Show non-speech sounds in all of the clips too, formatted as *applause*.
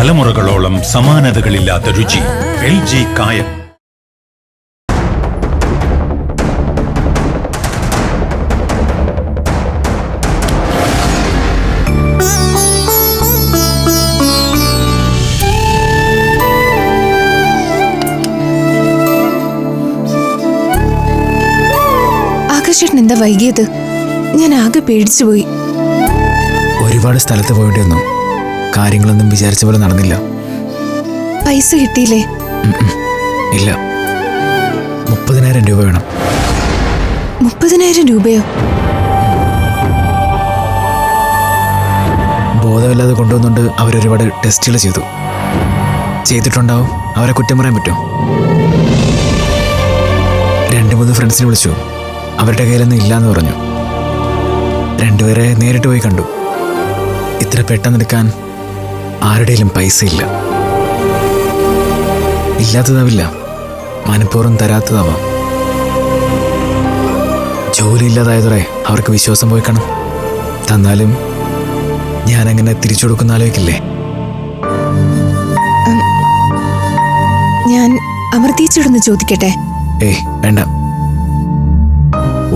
തലമുറകളോളം സമാനതകളില്ലാത്ത രുചി. L G കായം. ആകാശേട്ടൻ എന്താ വൈകിയത്? ഞാൻ ആകെ പേടിച്ചുപോയി. ഒരുപാട് സ്ഥലത്ത് പോയിട്ടൊന്നും കാര്യങ്ങളൊന്നും വിചാരിച്ച പോലെ നടന്നില്ല. പൈസ കിട്ടിയില്ലേ. ഇല്ല. മുപ്പതിനായിരം രൂപ വേണം. മുപ്പതിനായിരം രൂപയോ? ബോധമില്ലാതെ കൊണ്ടുവന്നുകൊണ്ട് അവരൊരുപാട് ടെസ്റ്റുകൾ ചെയ്തു. ചെയ്തിട്ടുണ്ടാവും. അവരെ കുറ്റം പറയാൻ പറ്റും. രണ്ട് മൂന്ന് ഫ്രണ്ട്സിനെ വിളിച്ചു. അവരുടെ കയ്യിലൊന്നും ഇല്ലാന്ന് പറഞ്ഞു. രണ്ടുപേരെ നേരിട്ട് പോയി കണ്ടു. ഇത്ര പെട്ടെന്ന് എടുക്കാൻ ആരുടെയിലും പൈസ ഇല്ല ഇല്ലാത്തതാവില്ല. മനഃപൂർവം തരാത്തതാവാം. ജോലി ഇല്ലാതായതോടെ അവർക്ക് വിശ്വാസം പോയി കാണും. തന്നാലും ഞാനങ്ങനെ തിരിച്ചു കൊടുക്കുന്ന ആലോചിക്കില്ലേ ഞാൻ അമൃതീച്ചോടൊന്ന് ചോദിക്കട്ടെ? ഏയ് വേണ്ട.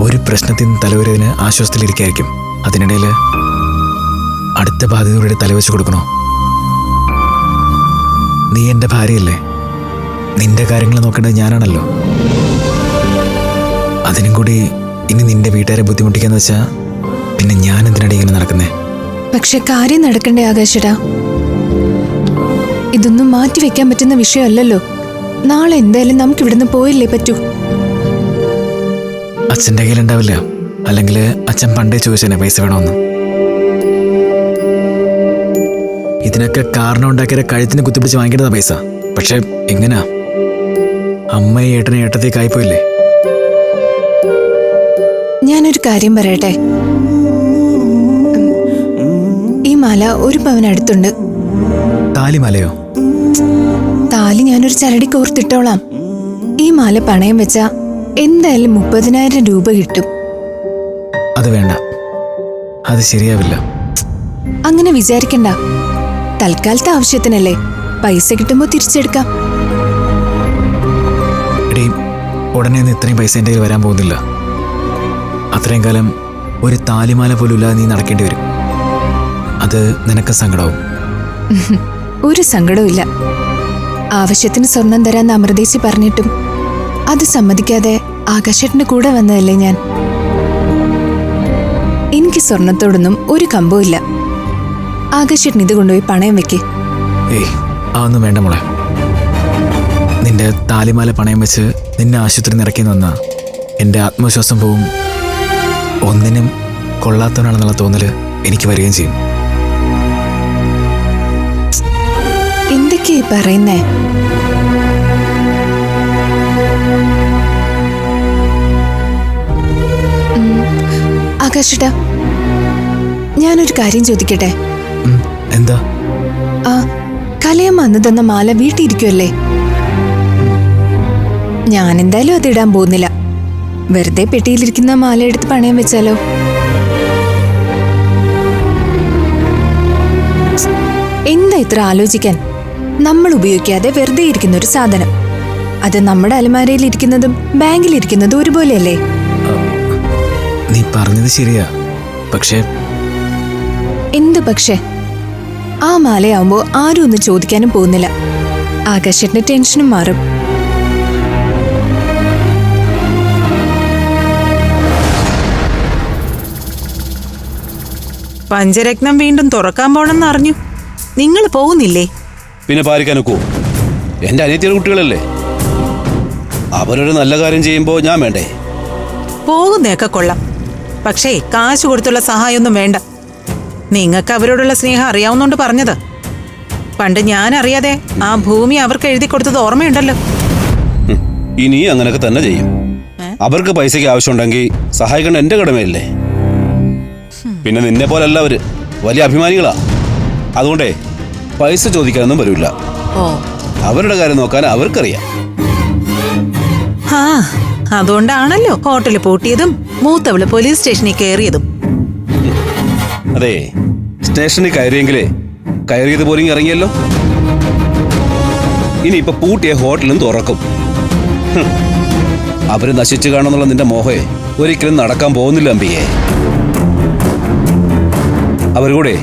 ഒരു പ്രശ്നത്തിന് നിന്ന് തലവരതിന് ആശ്വാസത്തിലിരിക്കായിരിക്കും. അതിനിടയിൽ അടുത്ത ബാധിതരുടെ തലവെച്ച് കൊടുക്കണോ? നീ എന്റെ ഭാര്യയല്ലേ? നിന്റെ കാര്യങ്ങൾ നോക്കേണ്ടത് ഞാനാണല്ലോ. അതിനും കൂടി ഇനി നിന്റെ വീട്ടുകാരെ ബുദ്ധിമുട്ടിക്കാന്ന് വെച്ചാ പിന്നെ ഞാൻ എന്തിനാണ് ഇങ്ങനെ നടക്കുന്നേ? പക്ഷെ കാര്യം നടക്കണ്ടേ ആകാശടാ. ഇതൊന്നും മാറ്റി വെക്കാൻ പറ്റുന്ന വിഷയമല്ലല്ലോ. നാളെ എന്തായാലും നമുക്ക് ഇവിടുന്ന് പോയില്ലേ പറ്റൂ? അച്ഛന്റെ കയ്യിലുണ്ടാവില്ല. അല്ലെങ്കിൽ അച്ഛൻ പണ്ടേ ചോദിച്ചേനെ പൈസ വേണമെന്ന് ഇതിനൊക്കെ കാരണം ഉണ്ടാക്കിയ കഴുത്തിന് കുത്തിപ്പിടിച്ച് വാങ്ങിക്കേണ്ടതാ പൈസ. പക്ഷെ എങ്ങനാ? അമ്മയെ ഏട്ടനെ ഏട്ടത്തേക്ക് ആയിപ്പോയില്ലേ ഞാനൊരു കാര്യം പറയട്ടെ? ഈ മാല ഒരു പവൻ അടുത്തുണ്ട്. താലിമലയോ? താലി ഞാനൊരു ചരടി കോർത്തിട്ടോളാം. ഈ മാല പണയം വെച്ച എന്തായാലും മുപ്പതിനായിരം രൂപ കിട്ടും. അത് വേണ്ട. അത് ശരിയാവില്ല. അങ്ങനെ വിചാരിക്കണ്ട. തൽക്കാലത്തെ ആവശ്യത്തിനല്ലേ പൈസ കിട്ടുമ്പോ തിരിച്ചെടുക്കാം. ഉടനെ ഒന്നും ഇത്രയും പൈസ എന്റെ കയ്യിൽ വരാൻ പോകുന്നില്ല. അത്രയും കാലം ഒരു താലിമാല പോലും ഇല്ലാതെ നീ നടക്കേണ്ടി വരും. അത് നിനക്ക് സങ്കടവും. *laughs* ഒരു സങ്കടവും ഇല്ല. ആവശ്യത്തിന് സ്വർണം തരാൻ അമൃതേശി പറഞ്ഞിട്ടും അത് സമ്മതിക്കാതെ ആകാശേട്ടന്റെ കൂടെ വന്നതല്ലേ ഞാൻ? എനിക്ക് സ്വർണത്തോടൊന്നും ഒരു കമ്പവും ഇല്ല. ആകാശേട്ടൻ ഇത് കൊണ്ടുപോയി പണയം വെക്ക്. ഏയ് അതൊന്നും വേണ്ട മോളെ. നിന്റെ താലിമാല പണയം വെച്ച് നിന്നെ ആശുപത്രി നിറക്കി നിന്ന എന്റെ ആത്മവിശ്വാസം പോവും. ഒന്നിനും കൊള്ളാത്തവനാണെന്നുള്ള തോന്നൽ എനിക്ക് വരികയും ചെയ്യും. എന്തൊക്കെയാ പറയുന്നേ? ആകാശേട്ടാ ഞാനൊരു കാര്യം ചോദിക്കട്ടെ? എന്താ? കലയമ്മ അന്ന് തന്ന മാല വീട്ടിയിരിക്കുമല്ലേ ഞാൻ എന്തായാലും അത് ഇടാൻ പോകുന്നില്ല. വെറുതെ പെട്ടിയിലിരിക്കുന്ന മാല എടുത്ത് പണയം വെച്ചാലോ? എന്താ ഇത്ര ആലോചിക്കാൻ? നമ്മൾ ഉപയോഗിക്കാതെ വെറുതെ ഇരിക്കുന്ന ഒരു സാധനം. അത് നമ്മുടെ അലമാരയിൽ ഇരിക്കുന്നതും ബാങ്കിൽ ഇരിക്കുന്നതും ഒരുപോലെയല്ലേ നീ പറഞ്ഞത് ശരിയാ. പക്ഷേ എന്ത് പക്ഷേ? ആ മാലയാവുമ്പോ ആരും ഒന്നും ചോദിക്കാനും പോകുന്നില്ല. ആകാശത്തിന്റെ ടെൻഷനും മാറും. പഞ്ചരത്നം വീണ്ടും തുറക്കാൻ പോണെന്ന് അറിഞ്ഞു. നിങ്ങൾ പോകുന്നില്ലേ? പിന്നെ പാലിക്കാനൊക്കോ എന്റെ അനിയത്തിയുടെ കുട്ടികളല്ലേ? അവരൊരു നല്ല കാര്യം ചെയ്യുമ്പോ ഞാൻ വേണ്ടേ? പോകുന്നേക്ക കൊള്ളാം. പക്ഷേ കാശ് കൊടുത്തുള്ള സഹായമൊന്നും വേണ്ട. നിങ്ങൾക്ക് അവരോടുള്ള സ്നേഹം അറിയാവുന്നോണ്ട് പറഞ്ഞത്. പണ്ട് ഞാൻ അറിയാതെ ആ ഭൂമി അവർക്ക് എഴുതി കൊടുത്തത് ഓർമ്മയുണ്ടല്ലോ. ഇനി അങ്ങനെയൊക്കെ തന്നെ ചെയ്യും. അവർക്ക് പൈസയ്ക്ക് ആവശ്യമുണ്ടെങ്കിൽ സഹായിക്കേണ്ട എന്റെ കടമയല്ലേ? പിന്നെ നിന്നെ പോലല്ല അവർ. വലിയ അഭിമാനികളാ. അതുകൊണ്ടേ പൈസ ചോദിക്കാനൊന്നും വരില്ല അവരുടെ കാര്യം നോക്കാൻ അവർക്കറിയാം. ആ അതുകൊണ്ടാണല്ലോ ഹോട്ടൽ പൂട്ടിയതും മൂത്തവൾ പോലീസ് സ്റ്റേഷനിൽ കയറിയതും. അതെ. സ്റ്റേഷനിൽ കയറിയെങ്കിലേ കയറിയത് പോലും ഇറങ്ങിയല്ലോ. ഇനി ഇപ്പൊ പൂട്ടിയ ഹോട്ടലും തുറക്കും. ഹും. അവർ നശിച്ചു കാണുന്നുള്ള നിന്റെ മോഹേ ഒരിക്കലും നടക്കാൻ പോകുന്നില്ല അമ്പിയെ. അവരുകൂടെ കൂടെ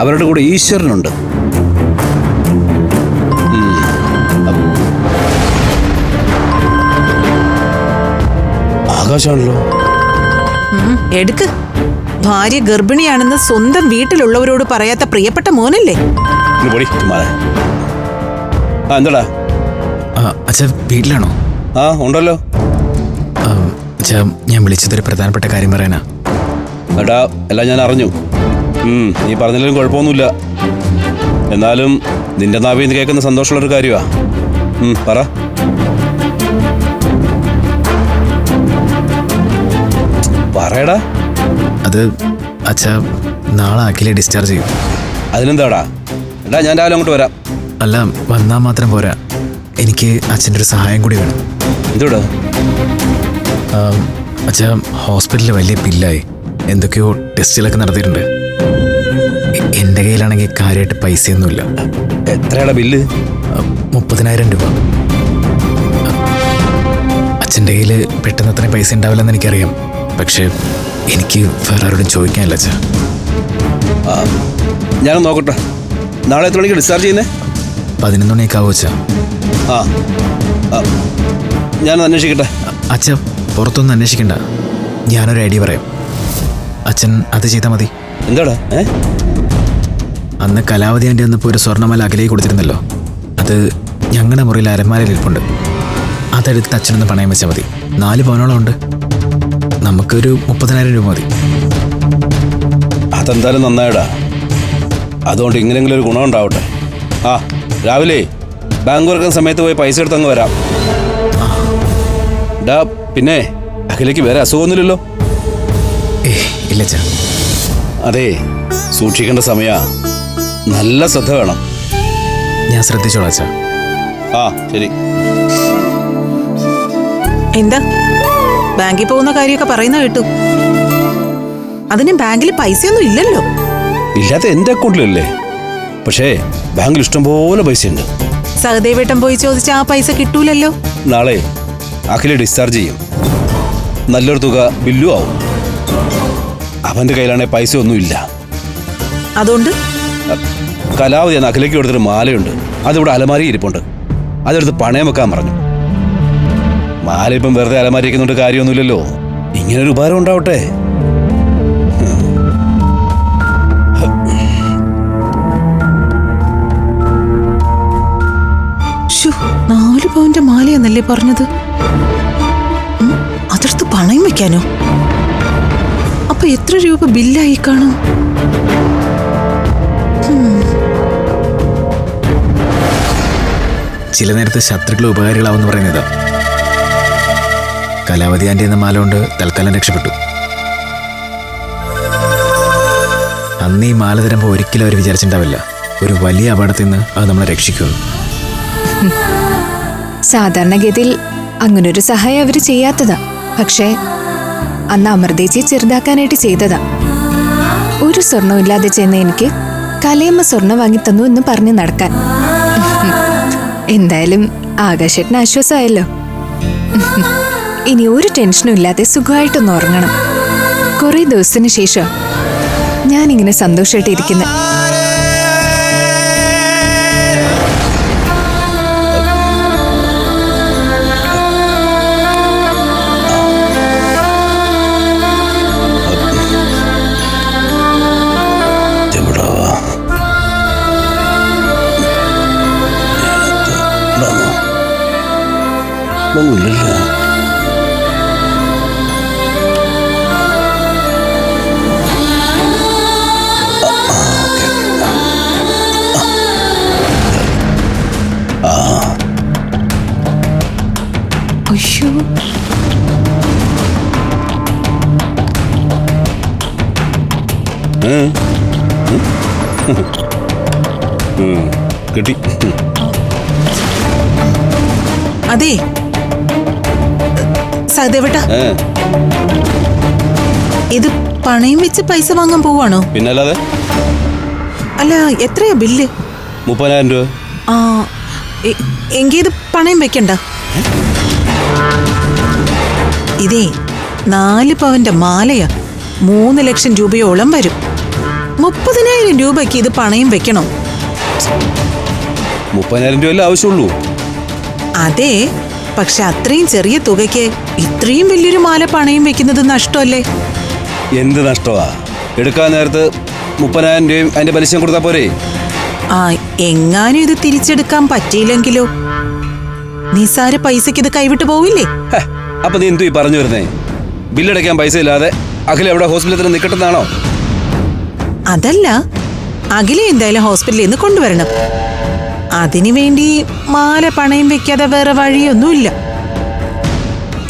അവരുടെ കൂടെ ഈശ്വരനുണ്ട്. ആകാശാണല്ലോ എടുക്ക്. ഭാര്യ ഗർഭിണിയാണെന്ന് സ്വന്തം വീട്ടിലുള്ളവരോട് പറയാത്ത പ്രിയപ്പെട്ട മോനല്ലേ? എന്താടാ? അച്ഛാ വീട്ടിലാണോ? ആ ഉണ്ടല്ലോ. അച്ഛാ ഞാൻ വിളിച്ചതൊരു പ്രധാനപ്പെട്ട കാര്യം പറയാനാ. എടാ എല്ലാം ഞാൻ അറിഞ്ഞു. നീ പറഞ്ഞാലും കുഴപ്പമൊന്നുമില്ല. എന്നാലും നിന്റെ നാവിൽ നിന്ന് കേൾക്കുന്ന സന്തോഷമുള്ളൊരു കാര്യമാ പറ. പറയടാ. അത് അച്ഛ നാളെ അഖിലെ ഡിസ്ചാർജ് ചെയ്യും. അതിനെന്താടാ? എടാ ഞാൻ രാവിലെ അങ്ങോട്ട് വരാം. അല്ല വന്നാൽ മാത്രം പോരാ. എനിക്ക് അച്ഛന്റെ ഒരു സഹായം കൂടി വേണം. എന്തുടാ? അച്ഛ ഹോസ്പിറ്റലിൽ വലിയ ബില്ലായി. എന്തൊക്കെയോ ടെസ്റ്റിലൊക്കെ നടത്തിയിട്ടുണ്ട്. എന്റെ കയ്യിലാണെങ്കിൽ കാര്യമായിട്ട് പൈസയൊന്നുമില്ല. എത്രയാണ് ബില്ല്? മുപ്പതിനായിരം രൂപ. അച്ഛന്റെ കയ്യിൽ പെട്ടെന്ന് അത്രയും പൈസ ഉണ്ടാവില്ലെന്ന് എനിക്കറിയാം. പക്ഷേ എനിക്ക് വേറെ ആരോടും ചോദിക്കാനില്ല അച്ഛാ. ഞാൻ നോക്കട്ടെ. നാളെ എത്ര മണിക്ക് ഡിസ്ചാർജ് ചെയ്യുന്നേ? പതിനൊന്ന് മണിയൊക്കെ ആവും അച്ഛാ. ആ ഞാൻ അന്വേഷിക്കട്ടെ. അച്ഛ പുറത്തൊന്നും അന്വേഷിക്കണ്ട. ഞാനൊരു ഐഡിയ പറയാം. അച്ഛൻ അത് ചെയ്താൽ മതി. എന്താടാ? ഏ? അന്ന് കലാവതി ആന്റി വന്നപ്പോൾ ഒരു സ്വർണമല അകലേക്ക് കൊടുത്തിരുന്നല്ലോ. അത് ഞങ്ങളുടെ മുറിയിൽ അരമാലയിൽ ഇരിപ്പുണ്ട്. അതെടുത്ത് അച്ഛനൊന്ന് പണയം വെച്ചാൽ മതി. നാല് പവനോളം ഉണ്ട്. നമുക്കൊരു മുപ്പതിനായിരം രൂപ മതി. അതെന്തായാലും നന്നായടാ. അതുകൊണ്ട് ഇങ്ങനെങ്കിലും ഒരു ഗുണം ഉണ്ടാവട്ടെ. ആ രാവിലെ ബാങ്ക് തുറക്കുന്ന സമയത്ത് പോയി പൈസ എടുത്തങ്ങ് വരാം. ഡാ പിന്നെ അഖിലേക്ക് വേറെ അസുഖമൊന്നുമില്ലല്ലോ? ഇല്ല അതെ സൂക്ഷിക്കേണ്ട സമയ. നല്ല ശ്രദ്ധ വേണം. ഞാൻ ശ്രദ്ധിച്ചോളാം അച്ഛാ. ആ ശരി. എന്താ? ബാങ്കിൽ പോകുന്ന കാര്യമൊക്കെ പറയുന്ന കേട്ടു. അതിന് ബാങ്കിൽ പൈസയൊന്നും ഇല്ലല്ലോ. ഇല്ലാത്ത എന്റെ അക്കൗണ്ടിലല്ലേ? പക്ഷേ ബാങ്കിൽ ഇഷ്ടംപോലെ പൈസയുണ്ട്. സഹദേവേട്ടൻ പോയി ചോദിച്ച ആ പൈസ കിട്ടൂലല്ലോ. നാളെ അഖിലെ ഡിസ്ചാർജ് ചെയ്യും. നല്ലൊരു തുക ബില്ലു ആവും. അവന്റെ കയ്യിലാണെങ്കിൽ പൈസ ഒന്നുമില്ല അതുകൊണ്ട്? കലാവധി എന്ന അഖിലേക്ക് കൊടുത്തൊരു മാലയുണ്ട്. അതിവിടെ അലമാരി ഇരിപ്പുണ്ട്. അതെടുത്ത് പണയം വെക്കാൻ പറഞ്ഞു. മാല ഇപ്പം വെറുതെ അലമാരിക്കുന്നുണ്ട് കാര്യമൊന്നുമില്ലല്ലോ. ഇങ്ങനൊരു ഉപകാരം ഉണ്ടാവട്ടെ. നാല് പവന്റെ മാലയെന്നല്ലേ പറഞ്ഞത്? അതെടുത്ത് പണയം വെക്കാനോ? അപ്പൊ എത്ര രൂപ ബില്ലായി കാണും? ചില നേരത്തെ ശത്രുക്കൾ ഉപകാരികളാവെന്ന് പറയുന്നതാ. കലാവതി ആന്റി എന്ന മാല കൊണ്ട് തൽക്കാലം രക്ഷപ്പെട്ടു. അന്ന് ഈ മാല തരുമ്പോൾ ഒരിക്കലും അവർ വിചാരിച്ചിട്ടുണ്ടാവില്ല. ഒരു വലിയ അപകടത്തിൽ നിന്ന് അത് നമ്മളെ രക്ഷിക്കുന്നു. സാധാരണഗതിയിൽ അങ്ങനൊരു സഹായം അവർ ചെയ്യാത്തതാ. പക്ഷേ അന്ന് അമൃതേച്ചിയെ ചെറുതാക്കാനായിട്ട് ചെയ്തതാ. ഒരു സ്വർണം ഇല്ലാതെ ചെന്ന എനിക്ക് കലയമ്മ സ്വർണം വാങ്ങി തന്നു എന്ന് പറഞ്ഞ് നടക്കാൻ. എന്തായാലും ആകാശേട്ടന് ആശ്വാസമായല്ലോ. ഇനി ഒരു ടെൻഷനും ഇല്ലാതെ സുഖമായിട്ടൊന്ന് ഉറങ്ങണം. കുറേ ദിവസത്തിന് ശേഷം ഞാനിങ്ങനെ സന്തോഷമായിട്ട് ഇത് പണയം വെച്ച് പൈസ വാങ്ങാൻ പോവാണോ? പിന്നല്ലാതെ? അല്ല എത്രയാ ബില്ല്? മുപ്പതിനായിരം രൂപ. ആ എങ്കിൽ എങ്കി ഇത് പണയം വെക്കണ്ട. ഇതേ നാല് പവന്റെ മാലയാ. മൂന്ന് ലക്ഷം രൂപയോളം വരും. മുപ്പതിനായിരം രൂപയ്ക്ക് ഇത് പണയം വെക്കണോ? മുപ്പതിനായിരം രൂപയല്ലേ ആവശ്യമുള്ളൂ? അതെ പക്ഷെ അത്രയും ചെറിയ തുകയ്ക്ക് ഇത്രയും വലിയൊരു മാല പണയം വെക്കുന്നത് നഷ്ടമല്ലേ? എന്ത് നഷ്ടമാ? എടുക്കാൻ നേരത്ത് മുപ്പതിനായിരം രൂപയും അതിന്റെ പലിശയും കൊടുത്താൽ പോരെ? ആ എങ്ങാനും ഇത് തിരിച്ചെടുക്കാൻ പറ്റിയില്ലെങ്കിലോ? നിസാര പൈസക്ക് ഇത് കൈവിട്ട് പോവില്ലേ? ഹെ, അപ്പൊ നീ എന്തു ഈ പറഞ്ഞു വരുന്നേ? ബില്ലടയ്ക്കാൻ പൈസ ഇല്ലാതെ അഖില എവിടെ ഹോസ്പിറ്റലിൽ നിൽക്കട്ടെന്നാണോ അതല്ല അഖിലെ എന്തായാലും ഹോസ്പിറ്റലിൽ നിന്ന് കൊണ്ടുവരണം. അതിനു വേണ്ടി മാല പണയം വെക്കാതെ വേറെ വഴിയൊന്നുമില്ല.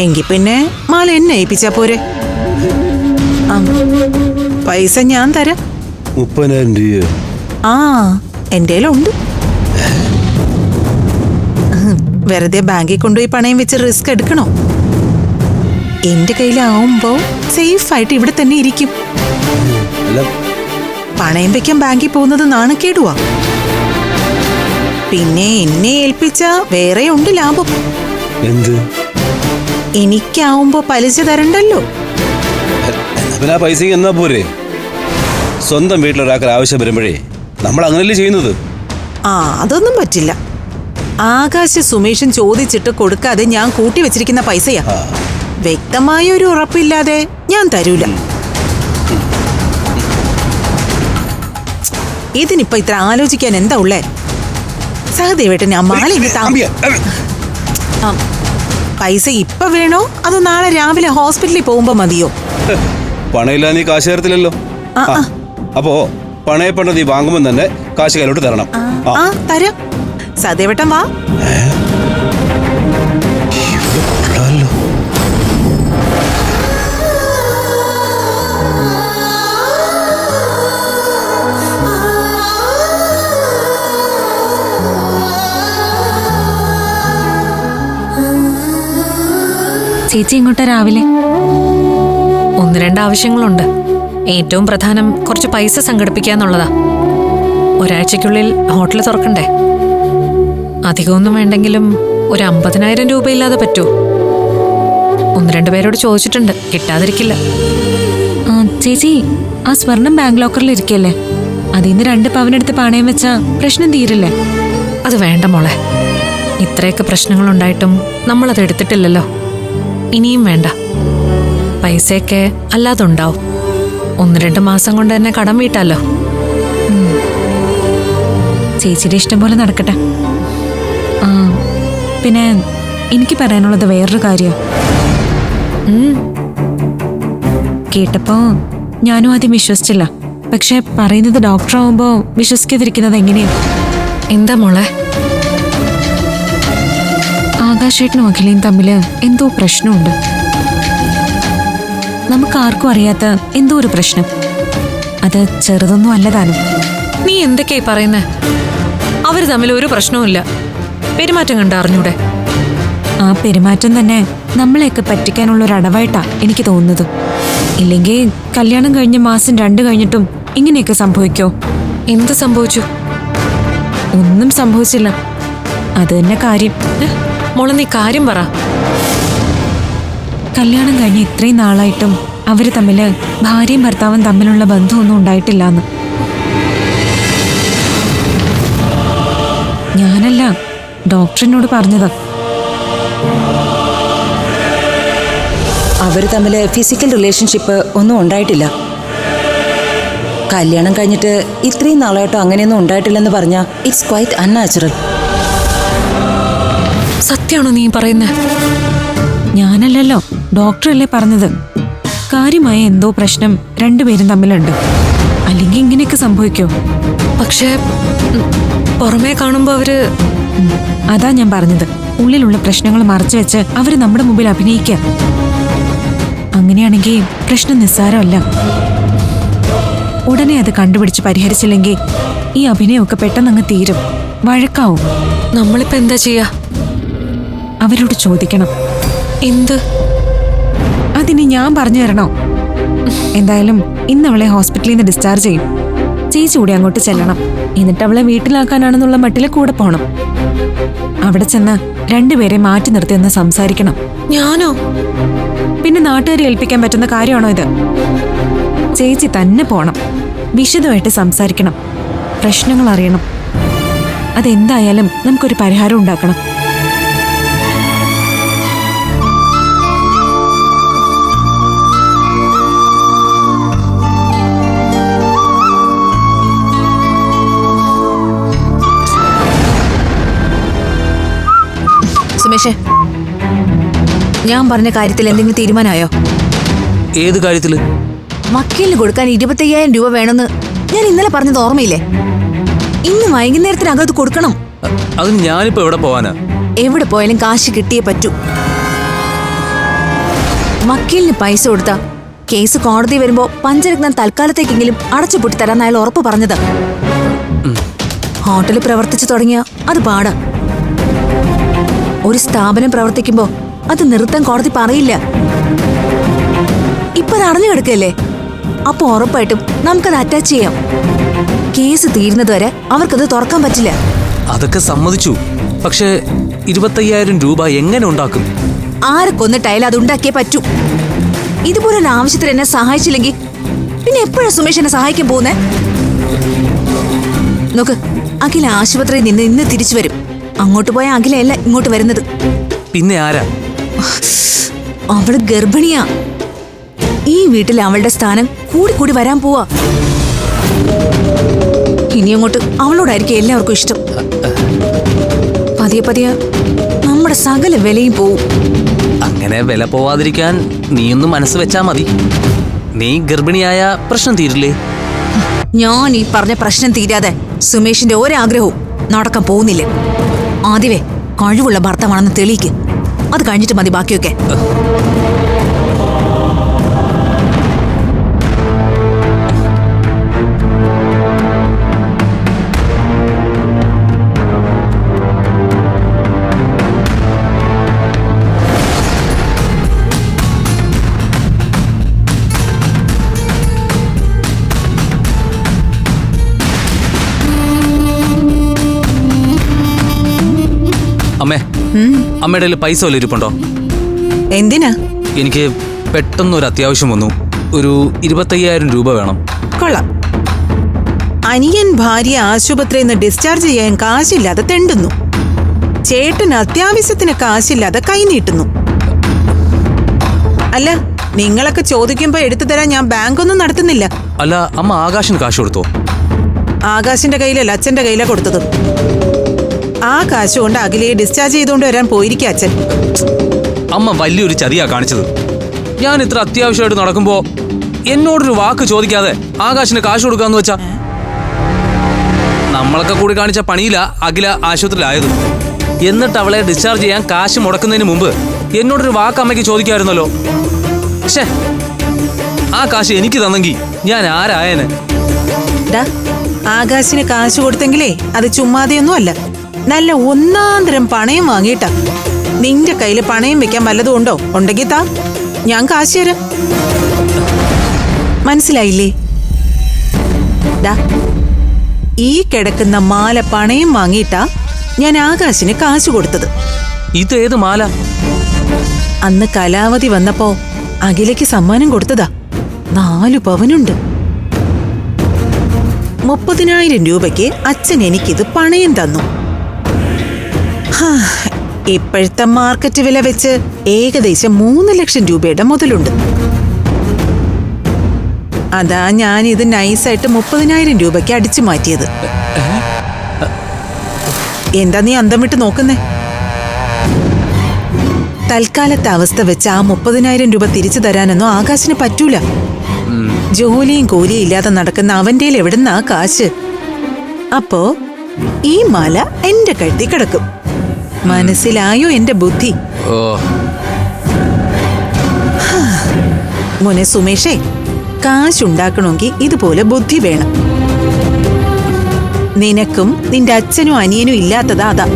എങ്കി പിന്നെ മാല എന്നെ ഏൽപ്പിച്ചാ പോരെ? പൈസ ഞാൻ തരാം. മുപ്പതിനായിരം രൂപ ആ എന്റെ ഉണ്ട് വെറുതെ ബാങ്കിൽ കൊണ്ടുപോയി പണയം വെച്ച് റിസ്ക് എടുക്കണോ? എന്റെ കയ്യിലാവുമ്പോ സേഫ് ആയിട്ട് ഇവിടെ തന്നെ ഇരിക്കും. പണയം വെക്കാൻ ബാങ്കിൽ പോകുന്നത് നാണക്കേടുവാ. പിന്നെ എന്നെ ഏൽപ്പിച്ച വേറെ ഉണ്ട് ലാഭം. എന്ത്? എനിക്കാവുമ്പോ പലിശ തരണ്ടല്ലോ. പൈസ പിന്നെ ആ പൈസക്ക് എന്നാ പോരെ? സ്വന്തം വീട്ടിലൊരാൾക്ക് ആവശ്യം വരുമ്പോഴേ നമ്മൾ അങ്ങനെയല്ലേ ചെയ്യുന്നത്? ആ അതൊന്നും പറ്റില്ല. ആകാശ സുമേഷൻ ചോദിച്ചിട്ട് കൊടുക്കാതെ ഞാൻ കൂട്ടി വെച്ചിരിക്കുന്ന പൈസയാ. വ്യക്തമായ ഒരു ഉറപ്പില്ലാതെ ഞാൻ തരൂല. ഇതിനിപ്പോ ഇത്ര ആലോചിക്കാൻ എന്താ ഉള്ളേ? സഹദേവേട്ടൻ ആ മാല ആ, പൈസ ഇപ്പൊ വേണോ? അതോ നാളെ രാവിലെ ഹോസ്പിറ്റലിൽ പോകുമ്പോ മതിയോ? പണമില്ല നീ കാശ് തരത്തില്ലല്ലോ. അപ്പോ പണയപ്പണ്ട നീ വാങ്ങുമ്പോൾ തന്നെ കാശ് കയ്യിലോട്ട് തരണം. ആ തരാം. സഹദേവേട്ടൻ വാ. ചേച്ചി ഇങ്ങോട്ട് രാവിലെ. ഒന്ന് രണ്ട് ആവശ്യങ്ങളുണ്ട്. ഏറ്റവും പ്രധാനം കുറച്ച് പൈസ സംഘടിപ്പിക്കാന്നുള്ളതാ ഒരാഴ്ചക്കുള്ളിൽ ഹോട്ടൽ തുറക്കണ്ടേ? അധികമൊന്നും വേണ്ടെങ്കിലും ഒരു അമ്പതിനായിരം രൂപയില്ലാതെ പറ്റുമോ ഒന്ന് രണ്ട് പേരോട് ചോദിച്ചിട്ടുണ്ട്. കിട്ടാതിരിക്കില്ല. ചേച്ചി ആ സ്വർണം ബാങ്ക് ലോക്കറിൽ ഇരിക്കല്ലേ? അതിൽ നിന്ന് രണ്ട് പവനെടുത്ത് പണയം വെച്ചാ പ്രശ്നം തീരില്ലേ? അത് വേണ്ട മോളെ. ഇത്രയൊക്കെ പ്രശ്നങ്ങളുണ്ടായിട്ടും നമ്മളത് എടുത്തിട്ടില്ലല്ലോ. ഇനിയും വേണ്ട. പൈസയൊക്കെ അല്ലാതെ ഉണ്ടാവും ഒന്ന് രണ്ട് മാസം കൊണ്ട് തന്നെ കടം വീട്ടാലോ? ചേച്ചിയുടെ ഇഷ്ടം പോലെ നടക്കട്ടെ. ആ പിന്നെ എനിക്ക് പറയാനുള്ളത് വേറൊരു കാര്യം. കേട്ടപ്പോ ഞാനും ആദ്യം വിശ്വസിച്ചില്ല. പക്ഷെ പറയുന്നത് ഡോക്ടർ ആവുമ്പോ വിശ്വസിക്കാതിരിക്കുന്നത് എങ്ങനെയാ? എന്താ മോളെ? ആകാശേട്ടനും അഖിലയും തമ്മിൽ എന്തോ പ്രശ്നമുണ്ട്. നമുക്ക് ആർക്കും അറിയാത്ത എന്തോ ഒരു പ്രശ്നം. അത് ചെറുതൊന്നും അല്ലതാനും നീ എന്തൊക്കെയായി പറയുന്നേ? അവർ തമ്മിൽ ഒരു പ്രശ്നവുമില്ല. പെരുമാറ്റം കണ്ട അറിഞ്ഞൂടെ? ആ പെരുമാറ്റം തന്നെ നമ്മളെയൊക്കെ പറ്റിക്കാനുള്ള ഒരു അടവായിട്ടാ എനിക്ക് തോന്നുന്നത്. ഇല്ലെങ്കിൽ കല്യാണം കഴിഞ്ഞ മാസം രണ്ട് കഴിഞ്ഞിട്ടും ഇങ്ങനെയൊക്കെ സംഭവിക്കോ? എന്ത് സംഭവിച്ചു? ഒന്നും സംഭവിച്ചില്ല. അത് തന്നെ കാര്യം? മോളെ നീ കാര്യം പറ. കല്യാണം കഴിഞ്ഞ് ഇത്രയും നാളായിട്ടും അവർ തമ്മിൽ ഭാര്യയും ഭർത്താവും തമ്മിലുള്ള ബന്ധമൊന്നും ഉണ്ടായിട്ടില്ല എന്ന് ഞാനല്ല ഡോക്ടറിനോട് പറഞ്ഞത്. അവർ തമ്മിൽ ഫിസിക്കൽ റിലേഷൻഷിപ്പ് ഒന്നും ഉണ്ടായിട്ടില്ല. കല്യാണം കഴിഞ്ഞിട്ട് ഇത്രയും നാളായിട്ടോ അങ്ങനെയൊന്നും ഉണ്ടായിട്ടില്ലെന്ന് പറഞ്ഞാൽ ഇറ്റ്സ് ക്വൈറ്റ് അൺനാച്ചുറൽ സത്യമാണോ നീ പറയുന്നത് ഞാനല്ലല്ലോ ഡോക്ടറല്ലേ പറഞ്ഞത്. കാര്യമായ എന്തോ പ്രശ്നം രണ്ടുപേരും തമ്മിലുണ്ട്. അല്ലെങ്കിൽ ഇങ്ങനെയൊക്കെ സംഭവിക്കോ? പക്ഷേ പുറമേ കാണുമ്പോ അവർ അതാ ഞാൻ പറഞ്ഞത്. ഉള്ളിലുള്ള പ്രശ്നങ്ങൾ മറച്ചു വെച്ച് അവർ നമ്മുടെ മുമ്പിൽ അഭിനയിക്കുക. അങ്ങനെയാണെങ്കിൽ പ്രശ്നം നിസ്സാരമല്ല. ഉടനെ അത് കണ്ടുപിടിച്ച് പരിഹരിച്ചില്ലെങ്കിൽ ഈ അഭിനയമൊക്കെ പെട്ടെന്ന് അങ്ങ് തീരും. വഴക്കാവും. നമ്മളിപ്പോ എന്താ ചെയ്യാ? അവരോട് ചോദിക്കണം. എന്ത്? അതിനി ഞാൻ പറഞ്ഞു തരണോ? എന്തായാലും ഇന്ന് അവളെ ഹോസ്പിറ്റലിൽ നിന്ന് ഡിസ്ചാർജ് ചെയ്യും. ചേച്ചി കൂടി അങ്ങോട്ട് ചെല്ലണം. എന്നിട്ട് അവളെ വീട്ടിലാക്കാനാണെന്നുള്ള മട്ടിലെ കൂടെ പോണം. അവിടെ ചെന്ന് രണ്ടുപേരെ മാറ്റി നിർത്തി ഒന്ന് സംസാരിക്കണം. ഞാനോ? പിന്നെ നാട്ടുകാരെ ഏൽപ്പിക്കാൻ പറ്റുന്ന കാര്യമാണോ ഇത്? ചേച്ചി തന്നെ പോണം. വിശദമായിട്ട് സംസാരിക്കണം. പ്രശ്നങ്ങൾ അറിയണം. അതെന്തായാലും നമുക്കൊരു പരിഹാരം ഉണ്ടാക്കണം. സുമേഷേ ഞാൻ പറഞ്ഞ കാര്യത്തിൽ എന്തെങ്കിലും തീരുമാനമായോ? ഏത് കാര്യത്തിൽ? വക്കീലിന് കൊടുക്കാൻ ഇരുപത്തയ്യായിരം രൂപ വേണമെന്ന് ഞാൻ ഇന്നലെ പറഞ്ഞത് ഓർമ്മയില്ലേ? ഇന്ന് വൈകുന്നേരത്തിനകം അത് കൊടുക്കണം. അത് ഞാനിപ്പോ എവിടെ പോവാനാ? എവിടെ പോയാലും കാശ് കിട്ടിയേ പറ്റൂ. വക്കീലിന് പൈസ കൊടുത്താ കേസ് കോടതി വരുമ്പോ പഞ്ചരത്നം തൽക്കാലത്തേക്കെങ്കിലും അടച്ചു പൊട്ടിത്തരാൻ തരാൻ അയാൾ ഉറപ്പ് പറഞ്ഞത്. ഹോട്ടലിൽ പ്രവർത്തിച്ചു തുടങ്ങിയ അത് പാടാ. ഒരു സ്ഥാപനം പ്രവർത്തിക്കുമ്പോ അത് നിർത്താൻ കോടതി പറയില്ല. ഇപ്പൊ അത് അടഞ്ഞു കിടക്കല്ലേ? അപ്പൊ ഉറപ്പായിട്ടും നമുക്കത് അറ്റാച്ച് ചെയ്യാം. കേസ് തീരുന്നതുവരെ അവർക്കത് തുറക്കാൻ പറ്റില്ല. അതൊക്കെ സമ്മതിച്ചു. പക്ഷേ ഇരുപത്തയ്യായിരം രൂപ എങ്ങനെ ഉണ്ടാക്കും? ആരെ കൊന്നിട്ടായാലും അത് ഉണ്ടാക്കിയേ പറ്റൂ? ഇതുപോലെ ഒരു ആവശ്യത്തിന് എന്നെ സഹായിച്ചില്ലെങ്കിൽ പിന്നെ എപ്പോഴാ സുമേഷ് എന്നെ സഹായിക്കാൻ പോകുന്നേ? നോക്ക് അഖില ആശുപത്രിയിൽ നിന്ന് ഇന്ന് തിരിച്ചു വരും. അങ്ങോട്ട് പോയ അഖിലയല്ല ഇങ്ങോട്ട് വരുന്നത്. പിന്നെ ആരാ? അവൾ ഗർഭിണിയാ. ഈ വീട്ടിൽ അവളുടെ സ്ഥാനം കൂടി കൂടി വരാൻ പോവാ. ഇനി അങ്ങോട്ട് അവളോടായിരിക്കും എല്ലാവർക്കും ഇഷ്ടം. പതിയെ പതിയെ നമ്മുടെ സകല വിലയും പോവും. അങ്ങനെ വില പോവാതിരിക്കാൻ നീയൊന്ന് മനസ്സ് വെച്ചാ മതി. നീ ഗർഭിണിയായ പ്രശ്നം തീരില്ലേ? ഞാൻ ഈ പറഞ്ഞ പ്രശ്നം തീരാതെ സുമേഷിന്റെ ഒരാഗ്രഹവും നടക്കാൻ പോകുന്നില്ല. ആദ്യമേ കഴിവുള്ള ഭർത്താവാണെന്ന് തെളിയിക്ക്. അത് കഴിഞ്ഞിട്ട് മതി ബാക്കിയൊക്കെ. അമ്മേ അമ്മയുടെ കയ്യിൽ പൈസ വല്ല ഇരിപ്പുണ്ടോ? എന്തിനാ? എനിക്ക് പെട്ടെന്ന് ഒരു അത്യാവശ്യം വന്നു. ഒരു ഇരുപത്തയ്യായിരം രൂപ വേണം. കൊള്ളാം. അനിയൻ ഭാര്യ ആശുപത്രിയിൽ നിന്ന് ഡിസ്ചാർജ് ചെയ്യാൻ കാശില്ലാതെ തെണ്ടുന്നു. ചേട്ടൻ അത്യാവശ്യത്തിന് കാശില്ലാതെ കൈനീട്ടുന്നു അല്ല നിങ്ങളൊക്കെ ചോദിക്കുമ്പോ എടുത്തു തരാൻ ഞാൻ ബാങ്കൊന്നും നടത്തുന്നില്ല. അല്ല അമ്മ ആകാശിന് കാശ് കൊടുത്തോ? ആകാശിന്റെ കയ്യിലല്ല അച്ഛന്റെ കയ്യിലാ കൊടുത്തത്. ആ കാശ് കൊണ്ട് അഖിലയെ ഡിസ്ചാർജ് ചെയ്തുകൊണ്ട് വരാൻ പോയിരിക്കും അച്ഛൻ. അമ്മ വലിയൊരു ചതിയാ കാണിച്ചത്. ഞാൻ ഇത്ര അത്യാവശ്യമായിട്ട് നടക്കുമ്പോ എന്നോടൊരു വാക്ക് ചോദിക്കാതെ ആകാശിന് കാശ് കൊടുക്കാന്ന് വെച്ചാ നമ്മളൊക്കെ കൂടി കാണിച്ച പണിയില അഖില ആശുപത്രിയിലായത്. എന്നിട്ട് അവളെ ഡിസ്ചാർജ് ചെയ്യാൻ കാശ് മുടക്കുന്നതിന് മുമ്പ് എന്നോടൊരു വാക്ക് അമ്മയ്ക്ക് ചോദിക്കായിരുന്നല്ലോ. പക്ഷേ ആ കാശ് എനിക്ക് തന്നെങ്കിൽ ഞാൻ ആരായനെ? ആകാശിന് കാശ് കൊടുത്തെങ്കിലേ അത് ചുമ്മാതെയൊന്നും അല്ല നല്ല ഒന്നാന്തരം പണയം വാങ്ങിയിട്ടാ. നിന്റെ കയ്യിൽ പണയം വെക്കാൻ വല്ലതും ഉണ്ടോ? ഉണ്ടെങ്കിൽ താ. ഞാൻ കാശ് തരാം. മനസ്സിലായില്ലേ? ഡാ ഈ കിടക്കുന്ന മാല പണയം വാങ്ങിയിട്ടാ ഞാൻ ആകാശിന് കാശ് കൊടുത്തത്. ഇത് ഏത് മാല? അന്ന് കലാവധി വന്നപ്പോ അഖിലയ്ക്ക് സമ്മാനം കൊടുത്തതാ. നാലു പവനുണ്ട്. മുപ്പതിനായിരം രൂപയ്ക്ക് അച്ഛൻ എനിക്കിത് പണയം തന്നു. ഇപ്പോഴത്തെ മാർക്കറ്റ് വില വെച്ച് ഏകദേശം മൂന്ന് ലക്ഷം രൂപയുടെ മുതലുണ്ട്. അതാ ഞാൻ ഇത് നൈസായിട്ട് മുപ്പതിനായിരം രൂപയ്ക്ക് അടിച്ചു മാറ്റിയത്. എന്താ നീ അന്തം വിട്ട് നോക്കുന്നേ? തൽക്കാലത്തെ അവസ്ഥ വെച്ച് ആ മുപ്പതിനായിരം രൂപ തിരിച്ചു തരാനൊന്നും ആകാശിന് പറ്റൂല. ജോലിയും കൂലിയും ഇല്ലാതെ നടക്കുന്ന അവന്റെ എവിടുന്നാ കാശ്? അപ്പോ ഈ മാല എന്റെ കഴുത്തി കിടക്കും. മനസ്സിലായോ എന്റെ ബുദ്ധി? ഓ. മോനെ സുമേഷേ കാശുണ്ടാക്കണമെങ്കിൽ ഇതുപോലെ ബുദ്ധി വേണം. നിനക്കും നിന്റെ അച്ഛനും അനിയനും ഇല്ലാത്തതാ അതാ.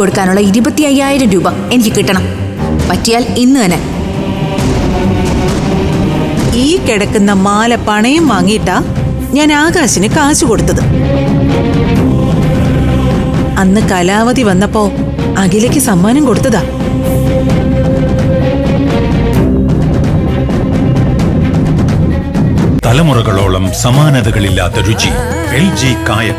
കൊടുക്കാനുള്ള ഇരുപത്തി അയ്യായിരം രൂപ എനിക്ക് കിട്ടണം. പറ്റിയാൽ ഇന്ന് തന്നെ. ഈ കിടക്കുന്ന മാല പണയം വാങ്ങിയിട്ടാ ഞാൻ ആകാശിന് കാശ് കൊടുത്തത്. അന്ന് കലാവധി വന്നപ്പോ അഖിലയ്ക്ക് സമ്മാനം കൊടുത്തതാ. തലമുറകളോളം സമാനതകളില്ലാത്ത രുചി എൽ ജി കായം